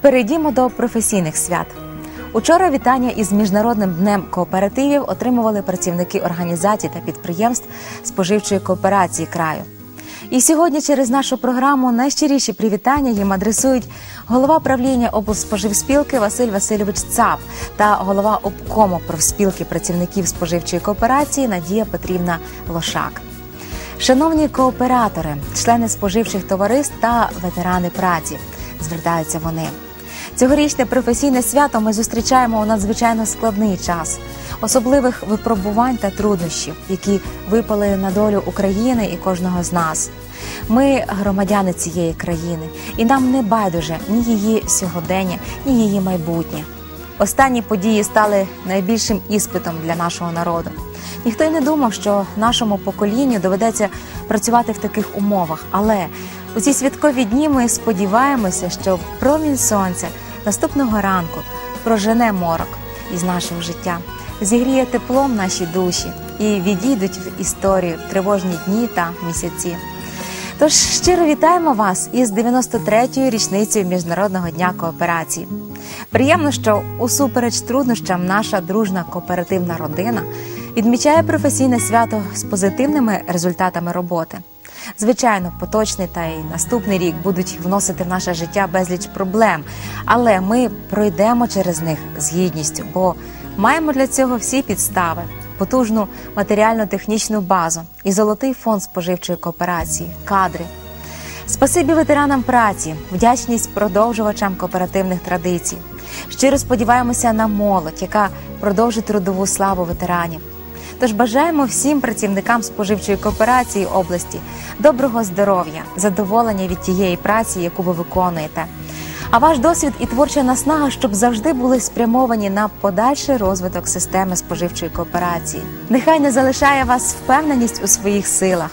Перейдімо до професійних свят. Учора вітання із міжнародним днем кооперативів отримували працівники організацій та підприємств споживчої кооперації краю. І сьогодні через нашу програму найщиріші привітання їм адресують голова правління облспоживспілки Василь Васильович Цап та голова обкому профспілки працівників споживчої кооперації Надія Петрівна Лошак. Шановні кооператори, члени споживчих товариств та ветерани праці, звертаються вони. Цьогорічне професійне свято ми зустрічаємо у надзвичайно складний час, особливих випробувань та труднощів, які випали на долю України і кожного з нас. Ми громадяни цієї країни, і нам не байдуже ні її сьогодення, ні її майбутнє. Останні події стали найбільшим іспитом для нашого народу. Ніхто й не думав, що нашому поколінню доведеться працювати в таких умовах. Але у ці святкові дні ми сподіваємося, що промінь сонця наступного ранку прожене морок із нашого життя, зігріє теплом наші душі і відійдуть в історію тривожні дні та місяці. Тож щиро вітаємо вас із 93-ю річницею Міжнародного дня кооперації. Приємно, що усупереч труднощам наша дружна кооперативна родина відмічає професійне свято з позитивними результатами роботи. Звичайно, поточний та й наступний рік будуть вносити в наше життя безліч проблем, але ми пройдемо через них з гідністю, бо маємо для цього всі підстави, потужну матеріально-технічну базу і золотий фонд споживчої кооперації, кадри. Спасибі ветеранам праці, вдячність продовжувачам кооперативних традицій. Щиро сподіваємося на молодь, яка продовжить трудову славу ветеранів. Тож бажаємо всім працівникам споживчої кооперації області доброго здоров'я, задоволення від тієї праці, яку ви виконуєте. А ваш досвід і творча наснага, щоб завжди були спрямовані на подальший розвиток системи споживчої кооперації. Нехай не залишає вас впевненість у своїх силах.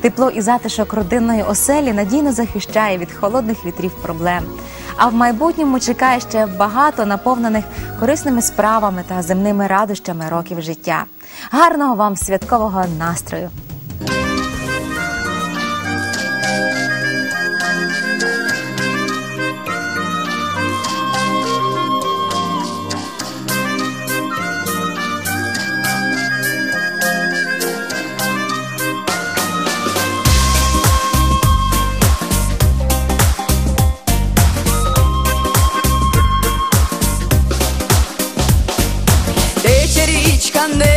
Тепло і затишок родинної оселі надійно захищає від холодних вітрів проблем. А в майбутньому чекає ще багато наповнених корисними справами та земними радощами років життя. Гарного вам святкового настрою! Річка невеличка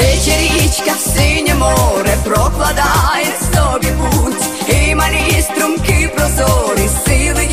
Тече річка синє море прокладає собі путь, і малі струмки прозорі сили